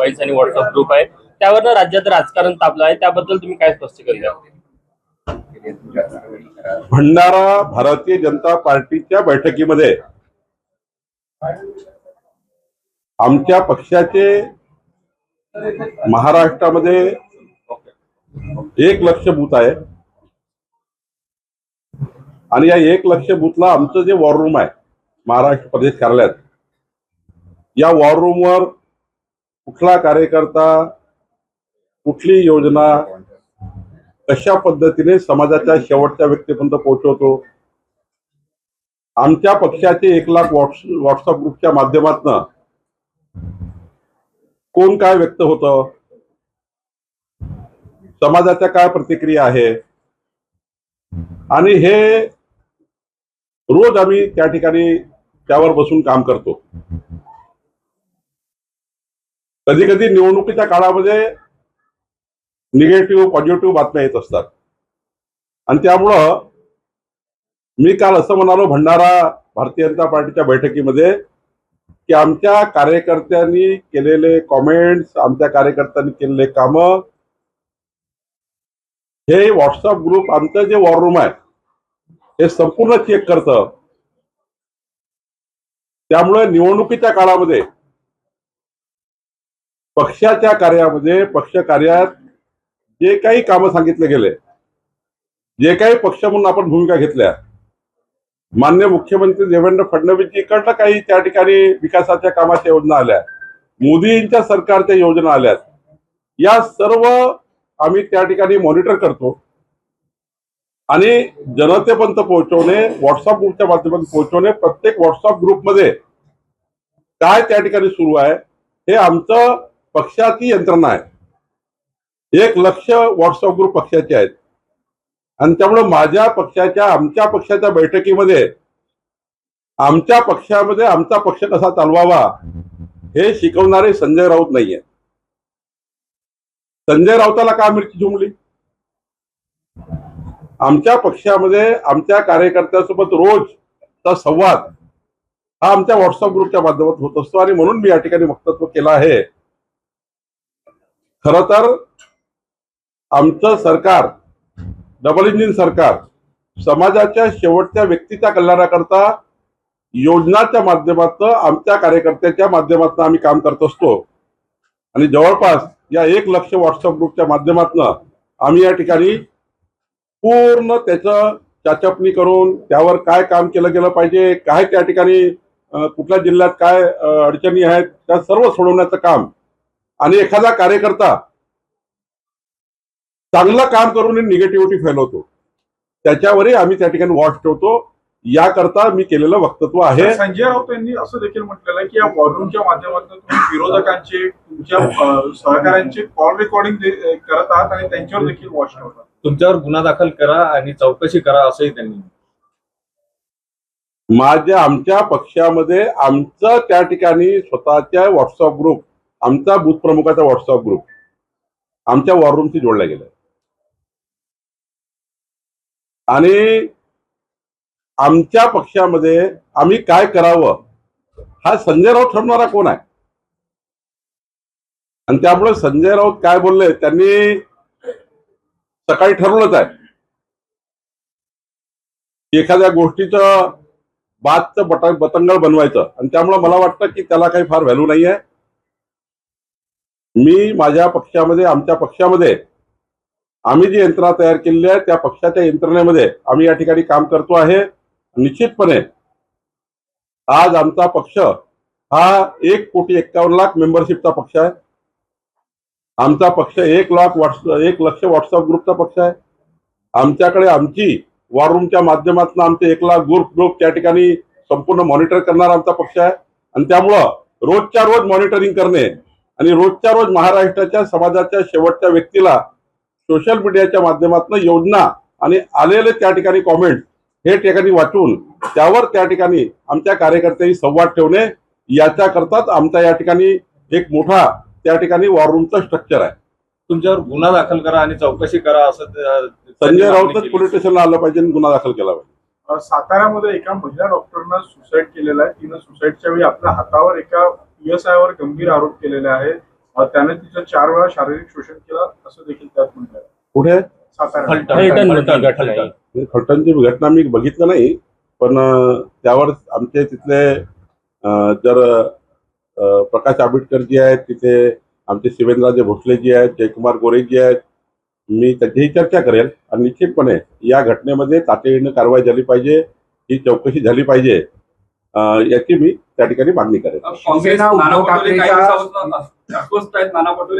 Mobiles आणि WhatsApp group आहे. त्यावर राज्यात राजकारण तापलं आहे. त्याबद्दल तुम्ही काय स्पष्टीकरण द्या भंडारा भारतीय जनता पार्टीच्या बैठकीमध्ये आमच्या पक्षाचे महाराष्ट्रामध्ये एक लक्ष बूथ आहे. आणि या एक लक्ष बूथला आमचं जे वॉर रूम आहे महाराष्ट्र प्रदेश कार्यालयात या वॉर रूमवर कुठला कार्यकर्ता कुठली योजना कशा पद्धतीने समाजाच्या शेवटच्या व्यक्तीपर्यंत पोहोचवतो? आमच्या पक्षाचे एक लाख व्हॉट्स व्हॉट्सअप ग्रुपच्या माध्यमातून कोण काय व्यक्त होतं? समाजाच्या काय प्रतिक्रिया आहे? आणि हे रोज आम्ही त्या ठिकाणी त्यावर बसून काम करतो. कधी कधी निवडणुकीच्या काळामध्ये निगेटिव्ह पॉझिटिव्ह बातम्या येत असतात. आणि त्यामुळं मी काल असं म्हणालो भंडारा भारतीय जनता पार्टीच्या बैठकीमध्ये की आमच्या कार्यकर्त्यांनी केलेले कॉमेंट्स आमच्या कार्यकर्त्यांनी केलेले कामं हे व्हॉट्सअप ग्रुप आमचं जे वॉर रूम आहे हे संपूर्ण चेक करतं. त्यामुळे निवडणुकीच्या काळामध्ये पक्षाच्या कार्यामध्ये पक्ष कार्यात जे काही कामं सांगितले गेले जे काही पक्ष म्हणून आपण भूमिका घेतल्या मान्य मुख्यमंत्री देवेंद्र फडणवीसजीकडनं काही त्या ठिकाणी विकासाच्या कामाच्या योजना आल्या मोदींच्या सरकारच्या योजना आल्यात या सर्व आम्ही त्या ठिकाणी मॉनिटर करतो. आणि जनतेपर्यंत पोहोचवणे व्हॉट्सअप ग्रुपच्या माध्यमातून पोहोचवणे प्रत्येक व्हॉट्सअप ग्रुपमध्ये काय त्या ठिकाणी सुरू आहे हे आमचं पक्षाची यंत्रणा आहे. एक लक्ष व्हॉट्सअप ग्रुप पक्षाचे आहेत. आणि त्यामुळे माझ्या पक्षाच्या आमच्या पक्षाच्या बैठकीमध्ये आमच्या पक्षामध्ये आमचा पक्ष कसा चालवावा हे शिकवणारे संजय राऊत नाहीये. संजय राऊताला का मिरची झुमली? आमच्या पक्षामध्ये आमच्या कार्यकर्त्यासोबत रोजचा संवाद हा आमच्या व्हॉट्सअप ग्रुपच्या माध्यमात होत असतो आणि म्हणून मी या ठिकाणी वक्तव्य केलं आहे. खर तर आमचं सरकार डबल इंजिन सरकार समाजाच्या शेवटच्या व्यक्तीच्या कल्याणाकरता योजनाच्या माध्यमातून आमच्या कार्यकर्त्याच्या माध्यमातून आम्ही काम करत असतो. आणि जवळपास या एक लक्ष व्हॉट्सअप ग्रुपच्या माध्यमातून आम्ही या ठिकाणी पूर्ण त्याचं चाचपणी करून त्यावर काय काम केलं गेलं पाहिजे काय त्या ठिकाणी कुठल्या जिल्ह्यात काय अडचणी आहेत त्या सर्व सोडवण्याचं काम आणि एखादा कार्यकर्ता चांगलं काम करून निगेटिव्हिटी फैलवतो. त्याच्यावरही आम्ही त्या ठिकाणी वॉच ठेवतो. याकरता मी केलेलं वक्तव्य आहे. संजय राऊत यांनी असं देखील म्हटलेलं आहे की या वॉल्यूमच्या माध्यमातून तुम्ही विरोधकांचे तुमच्या सहकाऱ्यांचे कॉल रेकॉर्डिंग करत आहात आणि त्यांच्यावर देखील वॉच ठेवतात. तुमच्यावर गुन्हा दाखल करा आणि चौकशी करा असंही त्यांनी माझ्या आमच्या पक्षामध्ये आमचं त्या ठिकाणी स्वतःच्या व्हॉट्सअप ग्रुप आमचा बूथ प्रमुखाचा व्हॉट्सअप ग्रुप आमच्या वॉर रूमशी जोडला गेला आणि आमच्या पक्षामध्ये आम्ही काय करावं? हा संजय राऊत ठरवणारा कोण आहे? आणि त्यामुळे संजय राऊत काय बोलले? त्यांनी सकाळी ठरवलंच आहे. एखाद्या गोष्टीचं बादचं बट बतंगळ बनवायचं. आणि त्यामुळे मला वाटतं की त्याला काही फार व्हॅल्यू नाही आहे मी माझ्या पक्षामध्ये आमच्या पक्षामध्ये आम्ही जी यंत्रणा तयार केलेली आहे त्या पक्षाच्या यंत्रणेमध्ये आम्ही या ठिकाणी काम करतो आहे. निश्चितपणे आज आमचा पक्ष हा एक कोटी एक्कावन्न लाख मेंबरशिपचा पक्ष आहे. आमचा पक्ष एक लाख व्हॉट्स एक लक्ष व्हॉट्सअप ग्रुपचा पक्ष आहे. आमच्याकडे आमची वॉर रूमच्या माध्यमातून आमचे एक लाख ग्रुप ग्रुप त्या ठिकाणी संपूर्ण मॉनिटर करणारा आमचा पक्ष आहे. आणि त्यामुळं रोजच्या रोज मॉनिटरिंग करणे आणि रोजच्या रोज महाराष्ट्राच्या समाजाच्या शेवटच्या व्यक्तीला सोशल मीडियाच्या माध्यमातून योजना आणि आलेले त्या ठिकाणी कॉमेंट हे ठिकाणी वाचून त्यावर त्या ठिकाणी आमच्या कार्यकर्त्यांनी संवाद ठेवणे याच्याकरताच आमचा या ठिकाणी एक मोठा त्या ठिकाणी वॉर रूमचं स्ट्रक्चर आहे. तुमच्यावर गुन्हा दाखल करा आणि चौकशी करा असं संजय राऊतच पोलीस. स्टेशनला आलं पाहिजे आणि गुन्हा दाखल केला पाहिजे. साताऱ्यामध्ये एका महिला डॉक्टरनं सुसाईड केलेलं आहे. तिनं सुसाईडच्या वेळी आपल्या हातावर एका पीएसआय वर गंभीर आरोप केलेले आहेत. त्याने तिचं चार वेळा शारीरिक शोषण केलं असं देखील त्यात म्हटलं मधली फलटण, घटना मी बघितलं नाही पण त्यावर आमचे तिथले जर प्रकाश आंबेडकरजी आहेत तिथे आमचे शिवेंद्रराजे भोसलेजी आहेत जयकुमार गोरेजी आहेत मी त्यांच्याही चर्चा करेल आणि निश्चितपणे या घटनेमध्ये तातडीनं कारवाई झाली पाहिजे ही चौकशी झाली पाहिजे. याची मी त्या ठिकाणी मागणी नाना उद्धव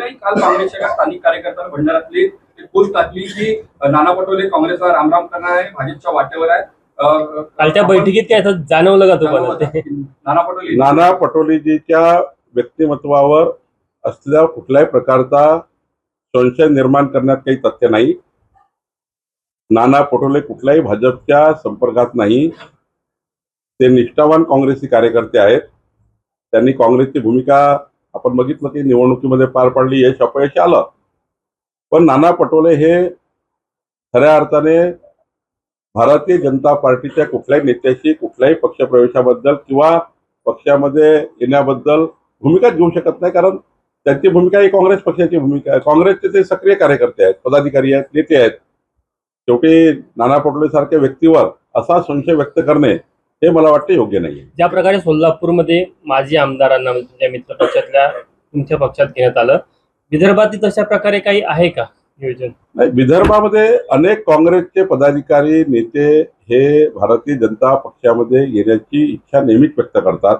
एक पोस्ट टाकली की नाना पटोले काँग्रेसला रामराम करणार आहे भाजपच्या वाटेवर आहे कालच्या बैठकीत काय जाणवलं का तुम्हाला? ते नाना पटोले. नाना पटोलेजीच्या व्यक्तिमत्वावर असलेल्या कुठल्याही प्रकारचा संशय निर्माण करण्यात काही तथ्य नाही. नाना पटोले कुठल्याही भाजपच्या संपर्कात नाही. ते निष्ठावान काँग्रेसचे कार्यकर्ते आहेत. त्यांनी काँग्रेसची भूमिका आपण बघितलं की निवडणुकीमध्ये पार पाडली यश अपयश आलं. पण नाना पटोले हे खऱ्या अर्थाने भारतीय जनता पार्टीच्या कुठल्याही नेत्याशी कुठल्याही पक्षप्रवेशाबद्दल किंवा पक्षामध्ये येण्याबद्दल भूमिकाच घेऊ शकत नाही. कारण त्यांची भूमिका ही काँग्रेस पक्षाची भूमिका आहे. काँग्रेसचे ते सक्रिय कार्यकर्ते आहेत पदाधिकारी आहेत नेते आहेत. शेवटी नाना पटोले सारख्या व्यक्तीवर असा संशय व्यक्त करणे हे मला वाटतं योग्य नाही ज्या प्रकारे सोलापूरमध्ये माजी आमदारांना म्हणजे तुमच्या मित्र पक्षातल्या तुमच्या पक्षात घेण्यात आलं विदर्भातील तशा प्रकारे काही आहे का नियोजन? नाही विदर्भामध्ये अनेक काँग्रेसचे पदाधिकारी नेते हे भारतीय जनता पक्षामध्ये येण्याची इच्छा नेहमीच व्यक्त करतात.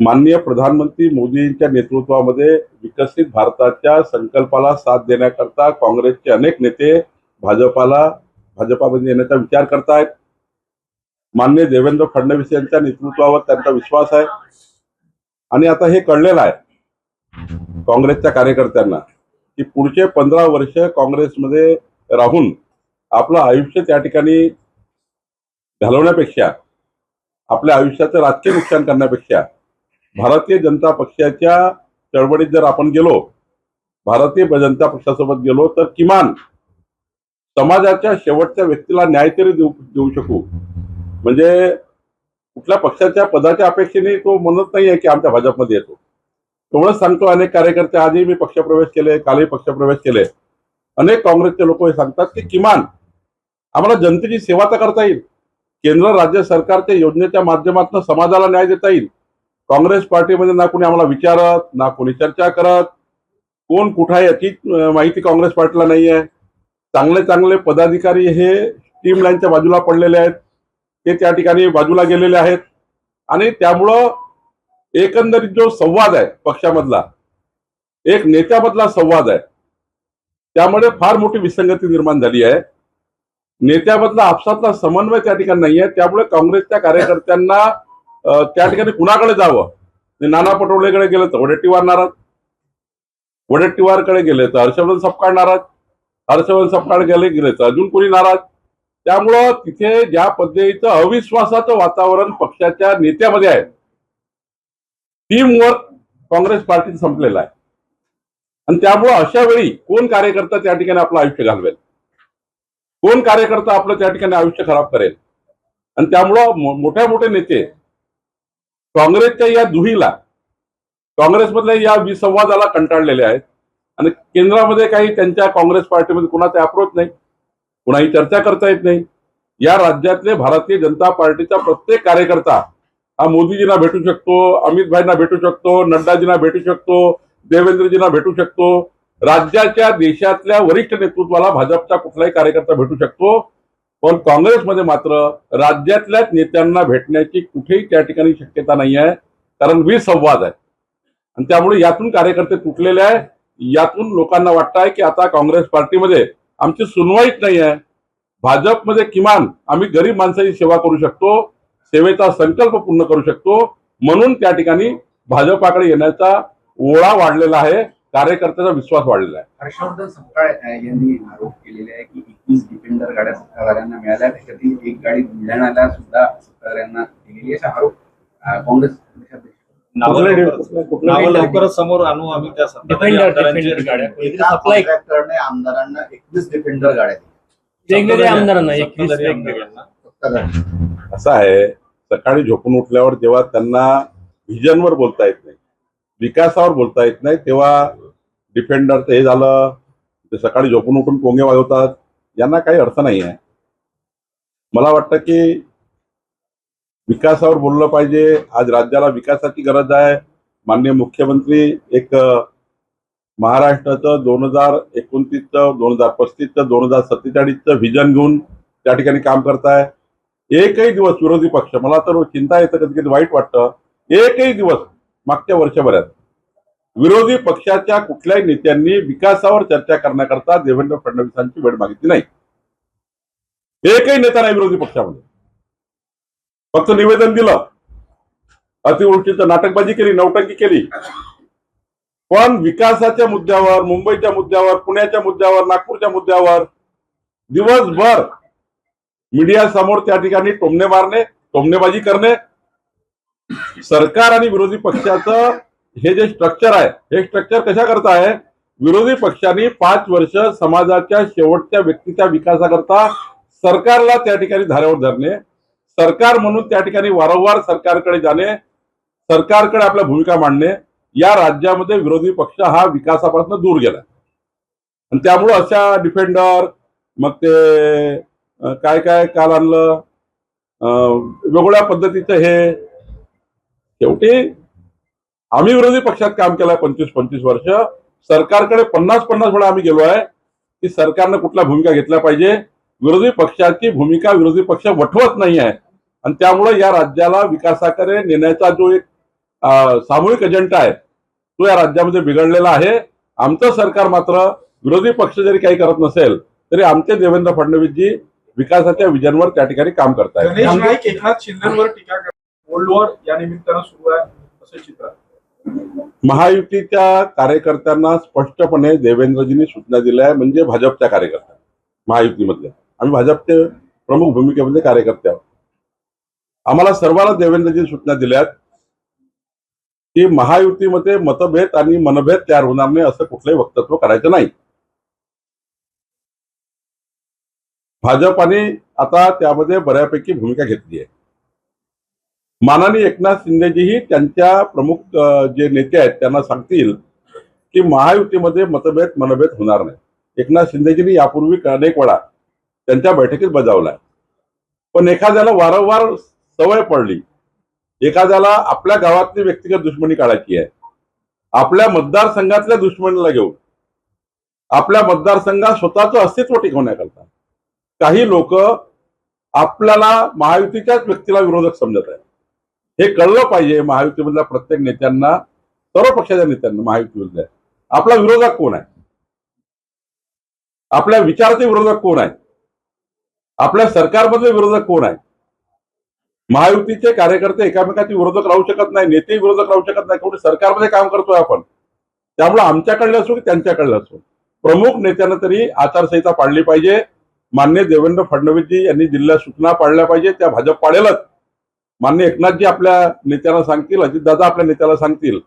माननीय प्रधानमंत्री मोदींच्या नेतृत्वामध्ये विकसित भारताच्या संकल्पाला साथ देण्याकरता काँग्रेसचे अनेक नेते भाजपाला भाजपामध्ये येण्याचा विचार करतायत. माननीय देवेंद्र फडणवीस यांच्या नेतृत्वावर त्यांचा विश्वास आहे. आणि आता हे कळलेलं आहे काँग्रेसच्या कार्यकर्त्यांना की पुढचे पंधरा वर्ष काँग्रेसमध्ये राहून आपलं आयुष्य त्या ठिकाणी घालवण्यापेक्षा आपल्या आयुष्याचं राजकीय नुकसान करण्यापेक्षा भारतीय जनता पक्षाच्या चळवळीत जर आपण गेलो भारतीय जनता पक्षासोबत गेलो तर किमान समाजाच्या शेवटच्या व्यक्तीला न्याय तरी देऊ देऊ शकू. म्हणजे कुठल्या पक्षाच्या पदाच्या अपेक्षेने तो म्हणत नाही आहे की आमच्या भाजपमध्ये येतो. तेवढंच सांगतो अनेक कार्यकर्ते आधी मी पक्षप्रवेश केले कालही पक्षप्रवेश केले. अनेक काँग्रेसचे लोक हे सांगतात की किमान आम्हाला जनतेची सेवा तर करता येईल. केंद्र राज्य सरकारच्या योजनेच्या माध्यमातून समाजाला न्याय देता येईल. काँग्रेस पार्टीमध्ये ना कोणी आम्हाला विचारत ना कोणी चर्चा करत. कोण कुठं आहे याची माहिती काँग्रेस पार्टीला नाही आहे चांगले चांगले पदाधिकारी हे टीम लाईनच्या बाजूला पडलेले आहेत. ते त्या ठिकाणी बाजूला गेलेले आहेत. आणि त्यामुळं एकंदरीत जो संवाद आहे पक्षामधला एक नेत्यामधला संवाद आहे त्यामुळे फार मोठी विसंगती निर्माण झाली आहे. नेत्यामधला आपसातला समन्वय त्या ठिकाणी नाही आहे त्यामुळे काँग्रेसच्या कार्यकर्त्यांना त्या ठिकाणी कुणाकडे जावं? ते नाना पटोलेकडे गेलं तर वडेट्टीवार नाराज. वडेट्टीवारकडे गेले तर हर्षवर्धन सपकाळ नाराज. हर्षवर्धन सपकाळ गेले गेले तर अजून कोणी नाराज? त्यामुळं तिथे ज्या पद्धतीचं अविश्वासाचं वातावरण पक्षाच्या नेत्यामध्ये आहे टीमवर्क काँग्रेस पार्टीत संपलेला आहे. आणि त्यामुळं अशा वेळी कोण कार्यकर्ता त्या ठिकाणी आपलं आयुष्य घालवेल? कोण कार्यकर्ता आपलं त्या ठिकाणी आयुष्य खराब करेल? आणि त्यामुळं मोठ्या मोठे नेते काँग्रेसच्या या दुहीला काँग्रेसमधल्या या विसंवादाला कंटाळलेले आहेत. आणि केंद्रामध्ये काही त्यांच्या काँग्रेस पार्टीमध्ये कुणाचा अप्रोच नाही. कुणाही चर्चा करता येत नाही. या राज्यातले भारतीय जनता पार्टीचा प्रत्येक कार्यकर्ता हा मोदीजींना भेटू शकतो अमित भाईंना भेटू शकतो नड्डाजींना भेटू शकतो देवेंद्रजींना भेटू शकतो. राज्याच्या देशातल्या वरिष्ठ नेतृत्वाला भाजपचा कुठलाही कार्यकर्ता भेटू शकतो. पण काँग्रेसमध्ये मात्र राज्यातल्याच नेत्यांना भेटण्याची कुठेही त्या ठिकाणी शक्यता नाही आहे. कारण विसंवाद आहे आणि त्यामुळे यातून कार्यकर्ते तुटलेले आहे यातून लोकांना वाटत आहे की आता काँग्रेस पार्टीमध्ये आमची सुनवाईच नाही आहे भाजपमध्ये किमान आम्ही गरीब माणसाची सेवा करू शकतो सेवेचा संकल्प पूर्ण करू शकतो. म्हणून त्या ठिकाणी भाजपाकडे येण्याचा ओळा वाढलेला आहे कार्यकर्त्याचा विश्वास वाढलेला आहे. हर्षवर्धन सपकाळ यांनी आरोप केलेले आहे की एकवीस डिफेंडर गाड्या सत्ताधाऱ्यांना मिळाल्या त्याच्यातील एक गाडी बुलढाण्याला सुद्धा सत्ताधाऱ्यांना दिलेली असा आरोप काँग्रेस प्रदेशाध्यक्ष नावं लवकरच- समोर आणू आम्ही त्या सप्लाय आमदारांना एकवीस डिफेंडर गाड्या दिल्या वेगवेगळ्या आमदारांना एकवीस असं आहे सकाळी झोपून उठल्यावर जेव्हा त्यांना व्हिजनवर बोलता येत नाही विकासावर बोलता येत नाही तेव्हा डिफेंडर हे झालं ते सकाळी झोपून उठून पोंगे वाजवतात यांना काही अर्थ नाही आहे मला वाटतं की विकासावर बोललं पाहिजे. आज राज्याला विकासाची गरज आहे. माननीय मुख्यमंत्री एक महाराष्ट्राचं दोन हजार एकोणतीसचं दोन हजार पस्तीसचं दोन हजार सत्तेचाळीसचं व्हिजन घेऊन त्या ठिकाणी काम करताय. एकही दिवस विरोधी पक्ष मला तर चिंता येतं कधी कधी वाईट वाटतं. एकही दिवस मागच्या वर्षभरात विरोधी पक्षाच्या कुठल्याही नेत्यांनी विकासावर चर्चा करण्याकरता देवेंद्र फडणवीसांची वेळ मागितली नाही. एकही नेता नाही विरोधी पक्षामध्ये. फक्त निवेदन दिलं. अतिवृष्टीचं नाटकबाजी केली नौटंकी केली. पण विकासाच्या मुद्द्यावर मुंबईच्या मुद्द्यावर पुण्याच्या मुद्द्यावर नागपूरच्या मुद्द्यावर दिवसभर मीडिया समोर त्या ठिकाणी टोमणे मारणे टोमणेबाजी करणे सरकार आणि विरोधी पक्षाचं हे जे स्ट्रक्चर आहे हे स्ट्रक्चर कशा करता आहे? विरोधी पक्षांनी पाच वर्ष समाजाच्या शेवटच्या व्यक्तीच्या विकासाकरता सरकारला त्या ठिकाणी धारेवर धरणे सरकार म्हणून त्या ठिकाणी वारंवार सरकारकडे जाणे सरकारकडे आपल्या भूमिका मांडणे या राज्यामध्ये विरोधी पक्ष हा विकासापासून दूर गेला. आणि त्यामुळं अशा डिफेंडर मग ते काय काय काल आणलं? अं, वेगवेगळ्या पद्धतीचं हे शेवटी आम्ही विरोधी पक्षात काम केलंय पंचवीस पंचवीस वर्ष. सरकारकडे पन्नास पन्नास वेळा आम्ही गेलो आहे की सरकारनं कुठल्या भूमिका घेतल्या पाहिजे? विरोधी पक्षाची भूमिका विरोधी पक्ष वठवत नाही आहे. आणि त्यामुळे या राज्याला विकासाकडे नेण्याचा जो एक सामूहिक अजेंडा आहे तो या राज्यामध्ये बिघडलेला आहे. आमचं सरकार मात्र विरोधी पक्ष जरी काही करत नसेल तरी आमचे देवेंद्र फडणवीसजी विकासाच्या विजनवर त्या ठिकाणी काम गणेश नाईक एकनाथ शिंदेवर टीका कोल्ड वॉर या निमित्तानं सुरू आहे असं चित्र आहे. महायुतीच्या कार्यकर्त्यांना स्पष्टपणे देवेंद्रजींनी सूचना दिल्या आहे म्हणजे भाजपच्या कार्यकर्त्यांना महायुतीमधल्या. आम्ही भाजपचे प्रमुख भूमिकेमध्ये कार्यकर्ते आहोत. आम्हाला सर्वांना देवेंद्रजी सूचना दिल्यात की महायुतीमध्ये मतभेद आणि मनभेद तयार होणार नाही असं कुठलंही वक्तव्य करायचं नाही. भाजपाने आता त्यामध्ये बऱ्यापैकी भूमिका घेतली आहे. मानाने एकनाथ शिंदेजीही त्यांच्या प्रमुख जे नेते आहेत त्यांना सांगतील की महायुतीमध्ये मतभेद मनभेद होणार नाही. एकनाथ शिंदेजींनी यापूर्वी अनेक वेळा त्यांच्या बैठकीत बजावलाय. पण एखाद्याला वारंवार सवय पडली. एखाद्याला आपल्या गावातली व्यक्तिगत दुश्मनी काढायची आहे. आपल्या मतदारसंघातल्या दुश्मनीला घेऊन. आपल्या मतदारसंघात स्वतःचं अस्तित्व टिकवण्याकरता. काही लोक आपल्याला महायुतीच्याच व्यक्तीला विरोधक समजत आहे हे कळलं पाहिजे महायुतीमधल्या प्रत्येक नेत्यांना सर्व पक्षाच्या नेत्यांना महायुतीमधल्या. आपला विरोधक कोण आहे? आपल्या विचाराचे विरोधक कोण आहे आपल्या सरकारमधले विरोधक कोण आहे महायुतीचे कार्यकर्ते एकामेकाचे विरोधक राहू शकत नाही नेते विरोधक राहू शकत नाही कोणी सरकारमध्ये काम करतोय आपण. त्यामुळे आमच्याकडले असो की त्यांच्याकडले असो प्रमुख नेत्यांना तरी आचारसंहिता पाळली पाहिजे. मान्य देवेंद्र फडणवीसजी यांनी दिलेल्या सूचना पाळल्या पाहिजे त्या भाजप पाळेलच. मान्य एकनाथजी आपल्या नेत्यांना सांगतील अजितदादा आपल्या नेत्याला सांगतील.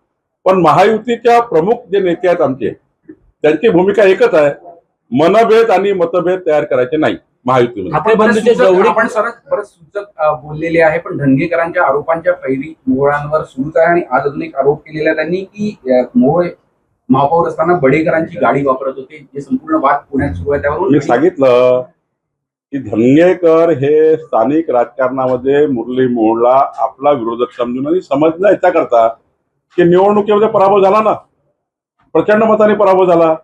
पण महायुतीच्या प्रमुख जे नेते आहेत आमचे त्यांची भूमिका एकच आहे. मनभेद आणि मतभेद तयार करायचे नाही. महायुतीमध्ये. आपले आपण बंधूचे सूचक- जवळीक आपण सरस बरेच सूचक बोललेले आहे पण धनगेकरांच्या आरोपांच्या फैरी मोहळांवर सुरूच आहे आणि आज अजून एक आरोप केलेला त्यांनी की मोहोळ महापौर असताना बडेकरांची गाडी वापरत होते जे संपूर्ण वाद पुण्यात सुरू आहे त्यावरून मी सांगितलं की धंगेकर हे स्थानिक राजकारणामध्ये मुरली मोहोळला आपला विरोधक समजून आणि समजणं याच्याकरता की निवडणुकीमध्ये पराभव झाला ना. प्रचंड मताने पराभव झाला.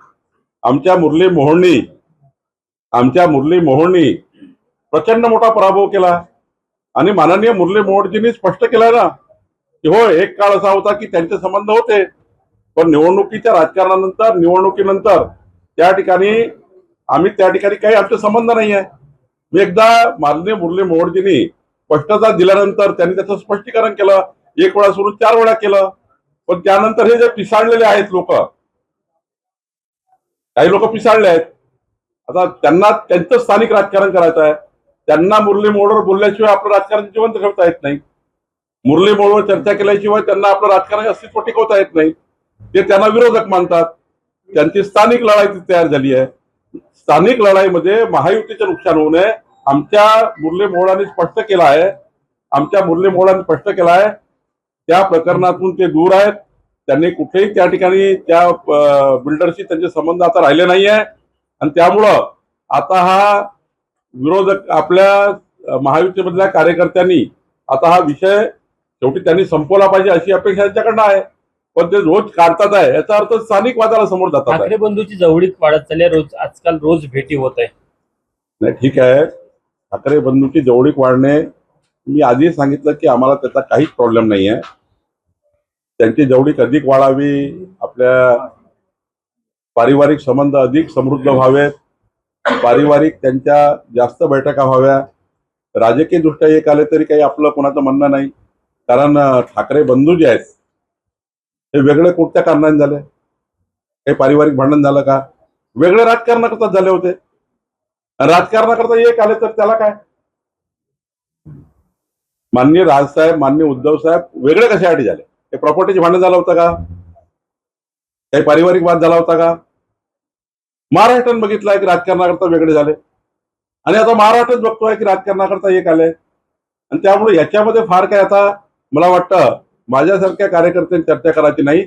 आमच्या मुरली मोहोळनी आमच्या मुरली मोहोळनी प्रचंड मोठा पराभव केला. आणि माननीय मुरली मोहोळजींनी स्पष्ट केलं ना की हो एक काळ असा होता की त्यांचे संबंध होते पण निवडणुकीच्या राजकारणानंतर निवडणुकीनंतर त्या ठिकाणी आम्ही त्या ठिकाणी काही आमचे संबंध नाही आहे मी एकदा माननीय मुरली मोहोळजींनी स्पष्टता दिल्यानंतर त्यांनी त्याचं स्पष्टीकरण केलं. एक वेळा सोडून चार वेळा केलं. पण त्यानंतर हे जे पिसाळलेले आहेत लोक काही लोक पिसाळले आहेत. आता त्यांना त्यांचं स्थानिक राजकारण करायचं आहे. त्यांना मुरली मोडवर बोलल्याशिवाय आपलं राजकारण जिवंत ठेवता येत नाही. मुरली मोडवर चर्चा केल्याशिवाय त्यांना आपलं राजकारण अस्तित्व टिकवता येत नाही. ते त्यांना विरोधक मानतात. त्यांची स्थानिक लढाई ती तयार झाली आहे. स्थानिक लढाईमध्ये महायुतीचे नुकसान होऊ नये. आमच्या मुरली मोहोळांनी स्पष्ट केलं आहे. आमच्या मुरली मोहोळांनी स्पष्ट केलं आहे. त्या प्रकरणातून ते दूर आहेत. त्यांनी कुठेही त्या ठिकाणी त्या बिल्डरशी त्यांचे संबंध आता राहिले नाहीये. आणि त्यामुळं आता हा विरोधक आपल्या महायुतीमधल्या कार्यकर्त्यांनी आता हा विषय शेवटी त्यांनी संपवला पाहिजे अशी अपेक्षा त्यांच्याकडनं आहे. पण ते रोज काढतात आहे. याचा अर्थ स्थानिक वादाला समोर जातात ठाकरे बंधूची जवळीक वाढत चालली रोज आजकाल रोज भेटी होत आहे. नाही ठीक आहे. ठाकरे बंधूची जवळीक वाढणे मी आधी सांगितलं की आम्हाला त्याचा काहीच प्रॉब्लेम नाही आहे त्यांची जवळीक अधिक वाढावी आपल्या पारिवारिक संबंध अधिक समृद्ध व्हावेत पारिवारिक त्यांच्या जास्त बैठका व्हाव्या. राजकीय दृष्ट्या एक आले तरी काही आपलं कोणाचं म्हणणं नाही. कारण ठाकरे बंधू जे आहेत हे वेगळे कोणत्या कारणाने झाले? काही पारिवारिक भांडण झालं का? वेगळे राजकारणाकरता झाले होते. राजकारणाकरता एक आले तर त्याला काय? माननीय राजसाहेब माननीय उद्धव साहेब वेगळे कशासाठी झाले? ते प्रॉपर्टीचे भांडण झालं होतं का? काही पारिवारिक वाद झाला होता का? महाराष्ट्रात बघितलंय की राजकारणाकरता वेगळे झाले. आणि आता महाराष्ट्रात बघतोय की राजकारणाकरता एक आले आणि त्यामुळे याच्यामध्ये फार काय आता मला वाटतं माझ्यासारख्या कार्यकर्त्यांनी चर्चा करायची नाही.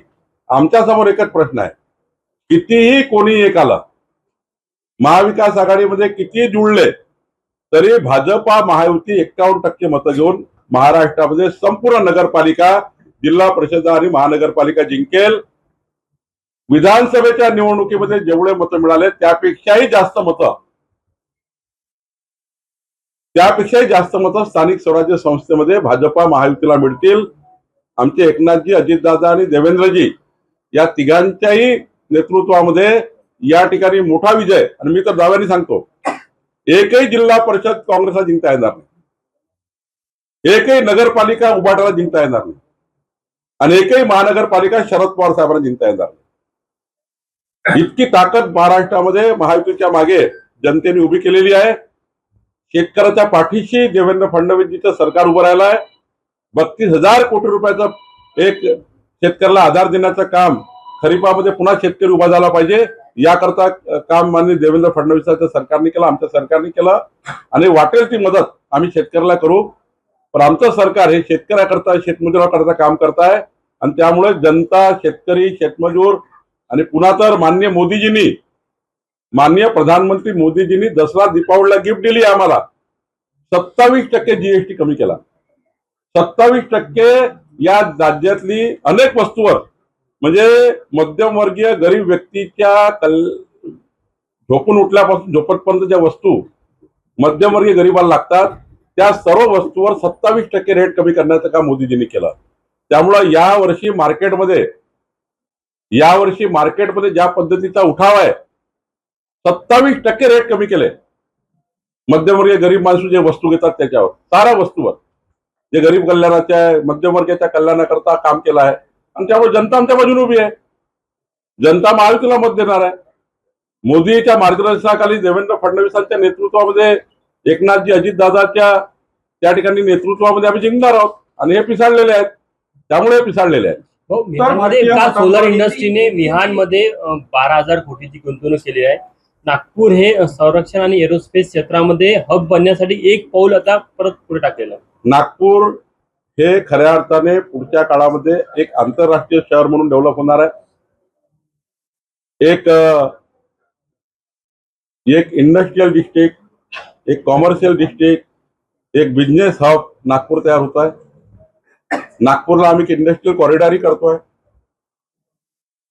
आमच्यासमोर एकच प्रश्न आहे. कितीही कोणी एक आलं महाविकास आघाडीमध्ये किती जुळले तरी भाजपा महायुती एक्कावन्न टक्के मतं घेऊन महाराष्ट्रामध्ये संपूर्ण नगरपालिका जिल्हा परिषद आणि महानगरपालिका जिंकेल. विधानसभेच्या निवडणुकीमध्ये जेवढे मतं मिळाले त्यापेक्षाही जास्त मतं त्यापेक्षाही जास्त मतं स्थानिक स्वराज्य संस्थेमध्ये भाजपा महायुतीला मिळतील. आमचे एकनाथजी अजितदादा आणि देवेंद्रजी या तिघांच्याही नेतृत्वामध्ये या ठिकाणी मोठा विजय आणि मी तर दाव्याने सांगतो एकही जिल्हा परिषद काँग्रेसला जिंकता येणार नाही. एकही नगरपालिका उभाटाला जिंकता येणार नाही. आणि एकही महानगरपालिका शरद पवार साहेबांना जिंकता येणार नाही. इतकी ताकद महाराष्ट्रामध्ये महायुतीच्या मागे जनतेने उभी केलेली आहे. शेतकऱ्याच्या पाठीशी देवेंद्र फडणवीसजीचं सरकार उभं राहिलं आहे. बत्तीस हजार कोटी रुपयाचं एक शेतकऱ्याला आधार देण्याचं काम खरीपामध्ये पुन्हा शेतकरी उभा झाला पाहिजे. याकरता काम माननीय देवेंद्र फडणवीसांचं सरकारने केलं आमच्या सरकारने केलं. आणि वाटेल ती मदत आम्ही शेतकऱ्याला करू. पण आमचं सरकार हे शेतकऱ्याकरता शेतमजुराकरता काम करत आहे. आणि त्यामुळे जनता शेतकरी शेतमजूर आणि पुन्हा तर मान्य मोदीजींनी माननीय प्रधानमंत्री मोदीजींनी दसरा दीपावलीला गिफ्ट दिली आम्हाला. सत्तावीस टक्के जीएसटी कमी केला. सत्तावीस टक्के या राज्यातली अनेक वस्तूवर म्हणजे मध्यमवर्गीय गरीब व्यक्तीच्या कल झोपून उठल्यापासून झोपटपर्यंत ज्या वस्तू मध्यमवर्गीय गरिबाला लागतात त्या सर्व वस्तूवर सत्तावीस टक्के रेट कमी करण्याचं काम मोदीजींनी केलं. त्यामुळं या वर्षी मार्केटमध्ये यावर्षी मार्केटमध्ये ज्या पद्धतीचा उठाव आहे सत्तावीस टक्के रेट कमी केले. मध्यमवर्गीय गरीब माणसं जे वस्तू घेतात त्याच्यावर साऱ्या वस्तूवर. जे गरीब कल्याणाच्या मध्यमवर्गाच्या कल्याणाकरता काम केलं आहे. आणि त्यामुळे जनता आमच्या बाजूने उभी आहे. जनता महायुतीला मत देणार आहे. मोदीच्या मार्गदर्शनाखाली देवेंद्र फडणवीसांच्या नेतृत्वामध्ये एकनाथजी अजितदादाच्या त्या ठिकाणी नेतृत्वामध्ये आम्ही जिंकणार आहोत. आणि हे पिसाळलेले आहेत. त्यामुळे हे पिसाळलेले आहेत. मिहानमध्ये भारतीय का सोलर इंडस्ट्रीने मिहानमध्ये बारा हजार कोटीची गुंतवणूक केली आहे. नागपूर हे संरक्षण आणि एरोस्पेस क्षेत्रामध्ये हब बनण्यासाठी एक पाऊल आता परत पुढे टाकलेलं आहे. नागपूर हे खऱ्या अर्थाने पुढच्या काळामध्ये एक आंतरराष्ट्रीय शहर म्हणून डेव्हलप होणार आहे. एक एक इंडस्ट्रियल डिस्ट्रिक्ट एक कॉमर्शियल डिस्ट्रिक्ट एक बिझनेस हब नागपूर तयार होत आहे. नागपूरला आम्ही एक इंडस्ट्रियल कॉरिडॉरही करतोय.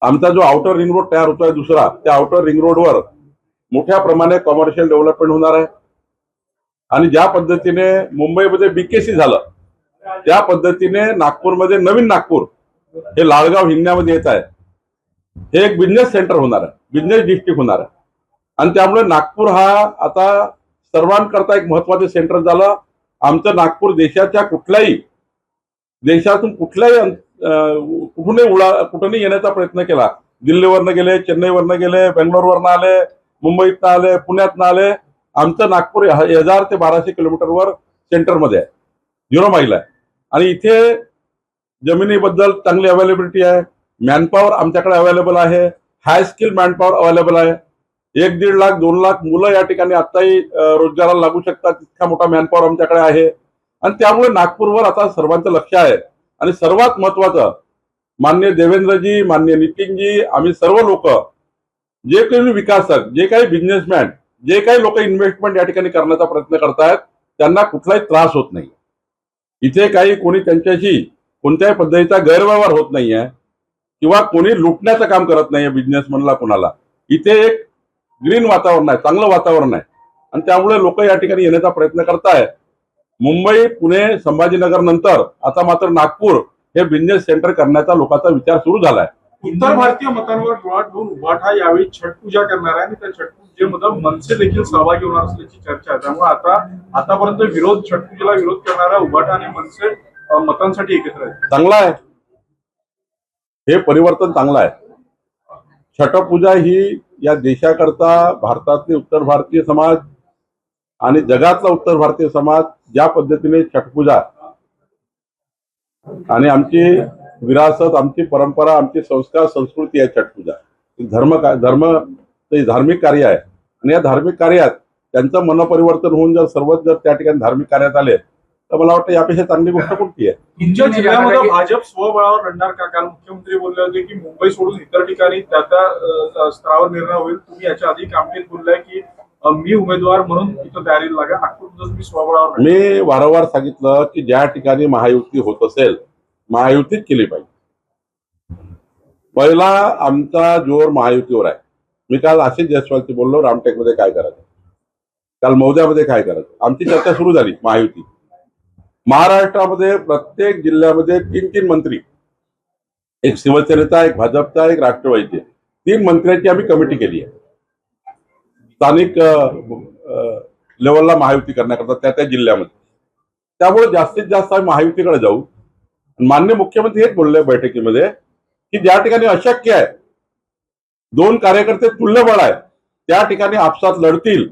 आमचा जो आउटर रिंग रोड तयार होतोय दुसरा त्या आउटर रिंग रोडवर मोठ्या प्रमाणे कॉमर्शियल डेव्हलपमेंट होणार आहे. आणि ज्या पद्धतीने मुंबईमध्ये बीकेसी झालं त्या पद्धतीने नागपूरमध्ये नवीन नागपूर हे लाळगाव हिंगण्यामध्ये येत आहे. हे एक बिझनेस सेंटर होणार आहे बिझनेस डिस्ट्रिक्ट होणार आहे. आणि त्यामुळे नागपूर हा आता सर्वांकरता एक महत्वाचं सेंटर झालं. आमचं नागपूर देशाच्या कुठल्याही देशातून कुठल्याही कुठूनही उडा कुठूनही येण्याचा प्रयत्न केला. दिल्लीवरनं गेले चेन्नईवरनं गेले बेंगलोरवरनं आले मुंबईतनं आले पुण्यातनं आले आमचं नागपूर हजार ते बाराशे किलोमीटरवर सेंटरमध्ये आहे. झिरो माईल आहे. आणि इथे जमिनीबद्दल चांगली अवेलेबिलिटी आहे. मॅनपॉवर आमच्याकडे अवेलेबल आहे. हाय स्किल मॅनपॉवर अवेलेबल आहे. एक दीड लाख दोन लाख मुलं या ठिकाणी आत्ताही रोजगाराला लागू शकतात. इतका मोठा मॅनपॉवर आमच्याकडे आहे. आणि त्यामुळे नागपूरवर आता सर्वांचं लक्ष आहे. आणि सर्वात महत्वाचं मान्य देवेंद्रजी मान्य नितीनजी आम्ही सर्व लोक जे काही विकासक जे काही बिझनेसमॅन जे काही लोक इन्व्हेस्टमेंट या ठिकाणी करण्याचा प्रयत्न करतायत त्यांना कुठलाही त्रास होत नाही. इथे काही कोणी त्यांच्याशी कोणत्याही पद्धतीचा गैरव्यवहार होत नाहीये किंवा कोणी लुटण्याचं काम करत नाहीये बिझनेसमॅनला कोणाला. इथे एक ग्रीन वातावरण आहे चांगलं वातावरण आहे. आणि त्यामुळे लोक या ठिकाणी येण्याचा प्रयत्न करतायत. मुंबई पुणे संभाजीनगर नंतर आता मात्र नागपूर हे बिझनेस सेंटर करण्याचा लोकांचा विचार सुरू झालाय. उत्तर भारतीय मतांवर डोळा ठेवून उभाठा यावेळी छठ पूजा करणार आहे आणि त्या छठ पूजेमध्ये मनसे देखील सहभागी होणार असल्याची चर्चा आहे. त्यामुळे आता आतापर्यंत विरोध छठ पूजेला विरोध करणारा उभाठा आणि मनसे मतांसाठी एकत्र आहेत. चांगला आहे. हे परिवर्तन चांगलं आहे. छठपूजा ही या देशाकरता भारतातले उत्तर भारतीय समाज आणि जगातला उत्तर भारतीय समाज ज्या पद्धतीने छठपूजा आणि आमची विरासत आमची परंपरा आमची संस्कार संस्कृती आहे छठपूजा धर्म का धर्म ते धार्मिक कार्य आहे. आणि या धार्मिक कार्यात त्यांचं मनपरिवर्तन होऊन जर सर्वच जर त्या ठिकाणी धार्मिक कार्यात आले तर मला वाटतं यापेक्षा चांगली गोष्ट कोणती आहे? तुमच्या जिल्ह्यामध्ये भाजप स्वबळावर लढणार का? काल मुख्यमंत्री बोलले होते की मुंबई सोडून इतर ठिकाणी त्या स्तरावर निर्णय होईल. तुम्ही याच्या आधी कामकेत बोललाय की मी उमेदवार म्हणून इथं तयारीला लागा नागपूर मी स्वबळावर मी वारंवार सांगितलं की ज्या ठिकाणी महायुती होत असेल महायुतीच केली पाहिजे. पहिला आमचा जोर महायुतीवर आहे. मी काल आशिष जयस्वालची बोललो रामटेकमध्ये काय करायचं? काल मौद्यामध्ये काय करायचं? आमची चर्चा सुरू झाली महायुती. महाराष्ट्रामध्ये प्रत्येक जिल्ह्यामध्ये तीन तीन मंत्री. एक शिवसेनेचा एक भाजपचा एक राष्ट्रवादीचे. तीन मंत्र्यांची आम्ही कमिटी केली आहे. स्थानिक लेवलला महायुती करण्याकरता त्या त्या जिल्ह्यामध्ये. त्यामुळे जास्तीत जास्त आम्ही महायुतीकडे जाऊ. मान्य मुख्यमंत्री हेच बोलले बैठकीमध्ये की ज्या ठिकाणी अशक्य आहे दोन कार्यकर्ते तुल्यबळ आहे त्या ठिकाणी आपसात लढतील.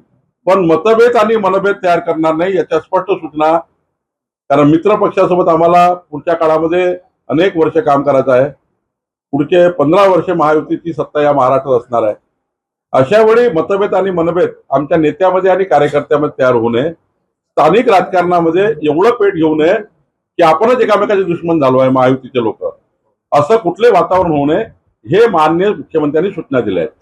पण मतभेद आणि मनभेद तयार करणार नाही याच्या स्पष्ट सूचना कारण मित्र पक्षासोबत आम्हाला पुढच्या काळामध्ये अनेक वर्ष काम करायचं आहे. पुढचे पंधरा वर्ष महायुतीची सत्ता या महाराष्ट्रात असणार आहे. अशा वेळी मतभेद आणि मनभेद आमच्या नेत्यामध्ये आणि कार्यकर्त्यामध्ये तयार होऊ नये. स्थानिक राजकारणामध्ये एवढं पेट घेऊ नये की आपणच एकामेकाचे दुश्मन झालो आहे महायुतीचे लोक. असं कुठले वातावरण होऊ नये हे मान्य मुख्यमंत्र्यांनी सूचना दिल्या आहेत.